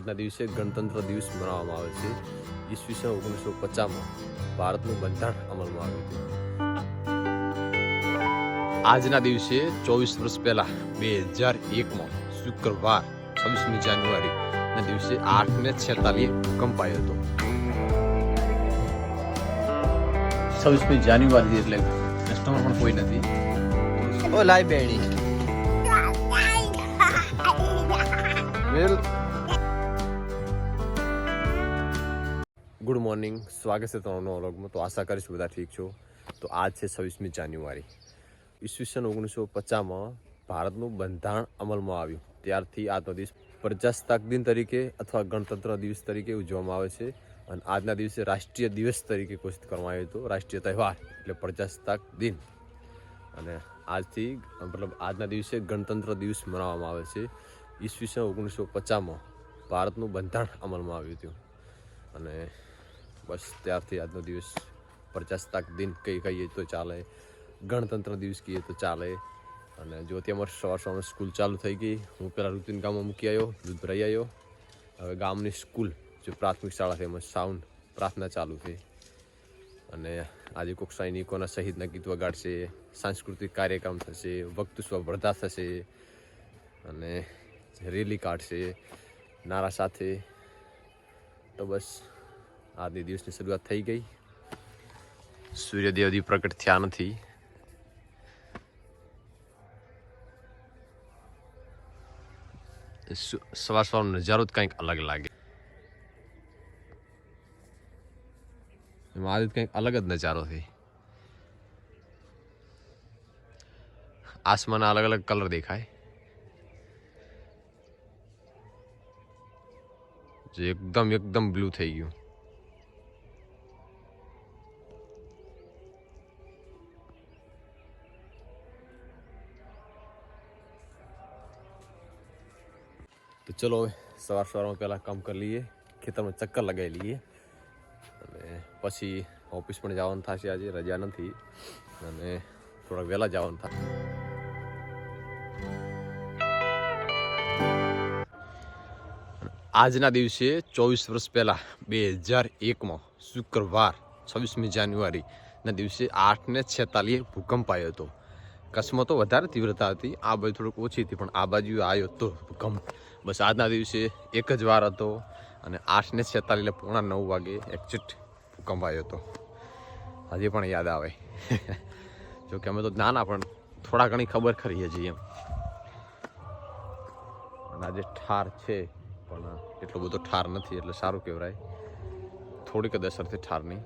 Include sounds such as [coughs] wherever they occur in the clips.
આજના દિવસે ગણતંત્ર દિવસ મનાવવામાં આવે છે. ઈસવીસન ઓગણીસો પચાસમાં ભારતનું બંધારણ અમલમાં આવ્યું હતું. આજના દિવસે ચોવીસ વર્ષ પહેલા બે હજાર એકમાં શુક્રવાર છવ્વીસમી જાન્યુઆરી ના દિવસે આઠ ને છેતાલીસ ભૂકંપ આવ્યો હતો. છવ્વીસમી જાન્યુઆરી એટલે કસ્ટમર પણ કોઈ નથી. ઓ લાય બેણી. [laughs] વેલ ગુડ મોર્નિંગ સ્વાગત છે તમારો વ્લોગમાં. તો આશા કરીશું બધા ઠીક છો. તો આજ છે છવ્વીસમી જાન્યુઆરી. ઈસવીસન ઓગણીસો પચાસમાં ભારતનું બંધારણ અમલમાં આવ્યું. ત્યારથી આજનો દિવસ પ્રજાસત્તાક દિન તરીકે અથવા ગણતંત્ર દિવસ તરીકે ઉજવવામાં આવે છે. અને આજના દિવસે રાષ્ટ્રીય દિવસ તરીકે ઘોષિત કરવામાં આવ્યો હતો. રાષ્ટ્રીય તહેવાર એટલે પ્રજાસત્તાક દિન. અને આજથી, મતલબ આજના દિવસે ગણતંત્ર દિવસ મનાવવામાં આવે છે. ઈસવીસન ઓગણીસો પચાસમાં ભારતનું બંધારણ અમલમાં આવ્યું હતું. અને બસ ત્યારથી આજનો દિવસ પ્રજાસત્તાક દિન કહી કહીએ તો ચાલે, ગણતંત્ર દિવસ કહીએ તો ચાલે. અને જો ત્યાં અમારે સવાર સવારમાં સ્કૂલ ચાલુ થઈ ગઈ, હું પહેલાં રૂતિન ગામમાં મૂકી આવ્યો, દૂધ ભરાઈ આવ્યો. હવે ગામની સ્કૂલ, જે પ્રાથમિક શાળા છે, એમાં સાઉન્ડ પ્રાર્થના ચાલુ થઈ. અને આજે કોઈક સૈનિકોના શહીદના ગીત વગાડશે, સાંસ્કૃતિક કાર્યક્રમ થશે વક્તૃ સ્પર્ધા થશે અને રેલી કાઢશે. નારા સાથે તો બસ, આજની દિવસની શરૂઆત થઈ ગઈ. સૂર્યદેવ હજી પ્રગટ થયા નથી. સવાર સવારનો નજારો જ કંઈક અલગ લાગે. આજે કંઈક અલગ જ નજારો થઈ આસમાના અલગ અલગ કલર દેખાય. જે એકદમ એકદમ બ્લુ થઈ ગયું. તો ચલો હવે સવાર સવારમાં પહેલાં કામ કરી લઈએ, ખેતરમાં ચક્કર લગાવી લઈએ. અને પછી ઓફિસ પણ જવાનું થશે આજે, રજા નથી. અને થોડાક વહેલા જવાનું થાય આજના દિવસે ચોવીસ વર્ષ પહેલાં, બે હજાર એકમાં શુક્રવાર, છવ્વીસમી જાન્યુઆરીના દિવસે આઠને છેતાલીએ ભૂકંપ આવ્યો હતો. કચ્છમાં તો વધારે તીવ્રતા હતી, આ બાજુ થોડુંક ઓછી હતી, પણ આ બાજુ આવ્યો હતો ભૂકંપ. બસ આજના દિવસે એક જ વાર હતો અને આઠને ને પોણા નવ વાગે એક્ઝેક્ટ ભૂકંપ આવ્યો હતો. હજી પણ યાદ આવે. જો કે અમે તો નાના, પણ થોડા ઘણી ખબર ખરી હજી એમ. અને આજે ઠાર છે. પણ એટલો બધો ઠાર નથી, એટલે સારું કહેવાય. થોડીક જ અસરથી ઠારની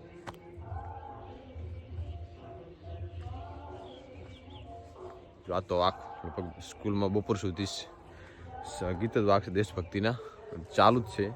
આ તો આખ, લગભગ સ્કૂલમાં બપોર સુધી સ- ગીત જ વાગશે દેશભક્તિના. ચાલુ જ છે.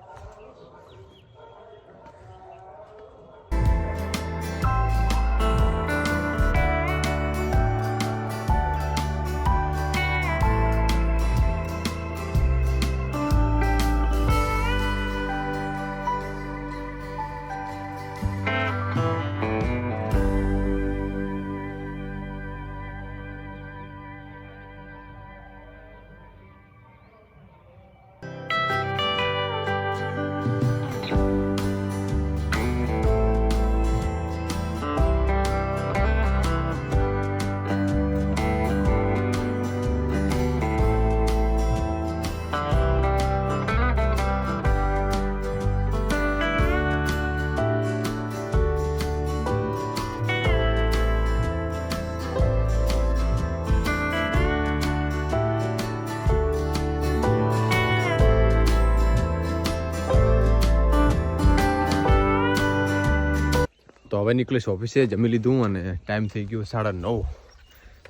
હવે નીકળીશ ઓફિસે જમી લીધું અને ટાઈમ થઈ ગયો સાડા નવ.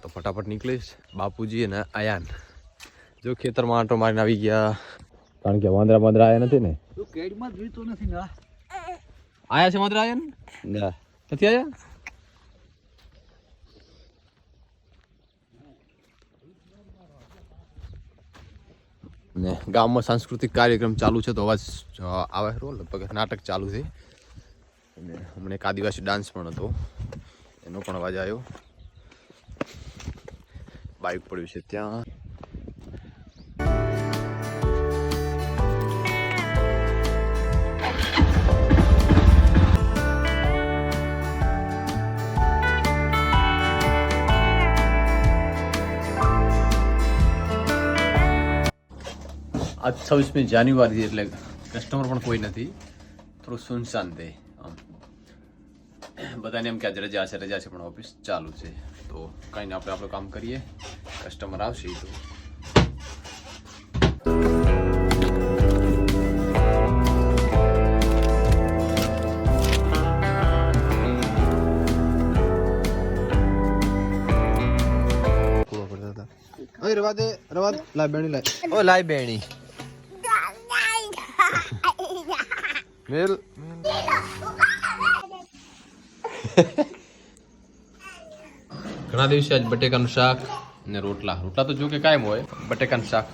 તો ફટાફટ નીકળીશ બાપુજી અને આયાન. જો ખેતરમાં આંટો મારીને આવી ગયા. કારણ કે વાંદરા વાંદરા આવ્યા નથી ને. કેડમાં જોઈતો નથી ના આયા છે વાંદરા આયા ને. ના નથી આયા? ને ગામમાં સાંસ્કૃતિક કાર્યક્રમ ચાલુ છે તો અવાજ આવે રોલ લગભગ નાટક ચાલુ છે. અને હમણાં એક આદિવાસી ડાન્સ પણ હતો. એનો પણ અવાજ આવ્યો બાઇક પડ્યું છે ત્યાં. આજ છવ્વીસમી જાન્યુઆરી એટલે કસ્ટમર પણ કોઈ નથી. થોડું સુનશાન દે. [coughs] બધાને એમ કે આજે રજા છે રજા છે પણ ઓફિસ ચાલુ છે. તો કઈ ને આપણે આપણું કામ કરીએ. કસ્ટમર આવશે તો. ઓય રવા દે રવા લાય બેણી લાઈ ઓ લાય બેણી. [laughs] મેલ. ઘણા દિવસે આજ બટેકાનું શાક ને રોટલા. રોટલા તો જો કે કાયમ હોય, બટેકાનું શાક.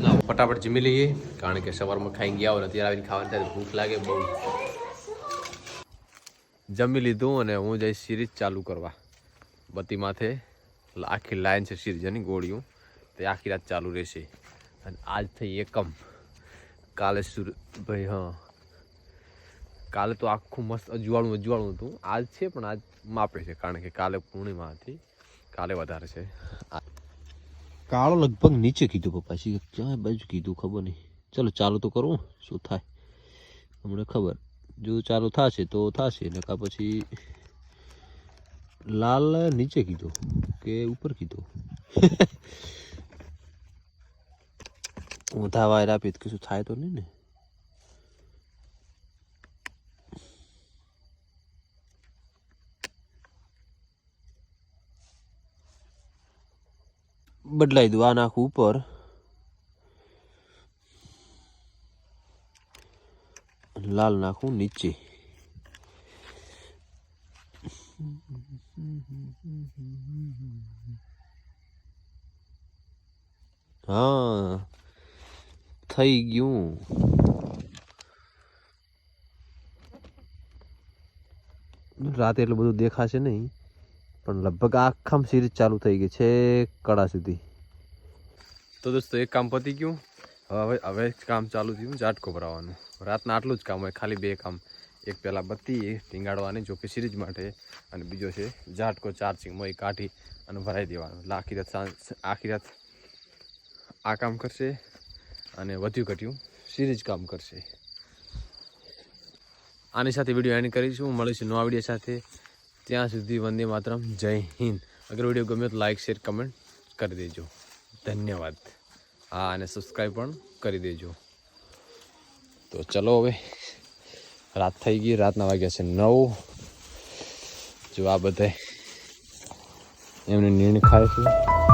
ના, ફટાફટ જમી લઈએ, કારણ કે સવારમાં ખાઈ ગયા હોય અત્યારે ત્યારે આવીને ખાવાની ત્યારે ભૂખ લાગે બહુ. જમી લીધું અને હું જઈશ સિરીજ ચાલુ કરવા. બત્તી માથે આખી લાઈન છે સિરીઝની ગોળીઓ. તે આખી રાત ચાલુ રહેશે. અને આજ થઈ એકમ. કાલે સુર ભાઈ, હા. કાલે તો આખું મસ્ત અજવાળું અજવાળું હતું. આજ છે, પણ આજ માપે છે, કારણ કે કાલે પૂર્ણિમા હતી કાલે વધારે છે. કાળો લગભગ નીચે કીધું પપ્પા. શી ક્યાં બાજુ કીધું ખબર નહીં. ચલો, ચાલુ તો કરું, શું થાય? હમણાં ખબર. જો ચાલુ થશે તો થશે ને કા પછી લાલ નીચે કીધું કે ઉપર કીધું? હું વાયર આપી તો શું થાય તો નહીં ને? બદલાઈ દઉં આ નાખું ઉપર. લાલ નાખું નીચે. હા, થઈ ગયું. રાતે એટલું બધું દેખાશે નહીં. પણ લગભગ આખામાં સિરીઝ ચાલુ થઈ ગઈ છે કડા સુધી. તો દોસ્તો, એક કામ પતી ગયું. હવે હવે કામ ચાલુ થયું, ઝાટકો ભરાવાનું. રાતના આટલું જ કામ હોય, ખાલી બે કામ. એક પહેલાં બત્તી ટીંગાડવાની જો કે સિરીઝ માટે. અને બીજો છે, ઝાટકો ચાર્જિંગમાં એ કાઢી અને ભરાઈ દેવાનું. એટલે આખી રાત આખી રાત આ કામ કરશે અને વધ્યું ઘટ્યું સિરીઝ કામ કરશે. આની સાથે વીડિયો એન્ડ કરીશું. મળીશું નવા વીડિયો સાથે. ત્યાં સુધી વંદે માતરમ, જય હિન્દ. અગર વીડિયો ગમ્યો તો લાઈક શેર કમેન્ટ કરી દેજો. ધન્યવાદ. હા, અને સબસ્ક્રાઈબ પણ કરી દેજો. તો ચલો હવે, રાત થઈ ગઈ, રાતના વાગ્યા છે નવ. જો આ બધા એમને નિર્ણય ખાય છે.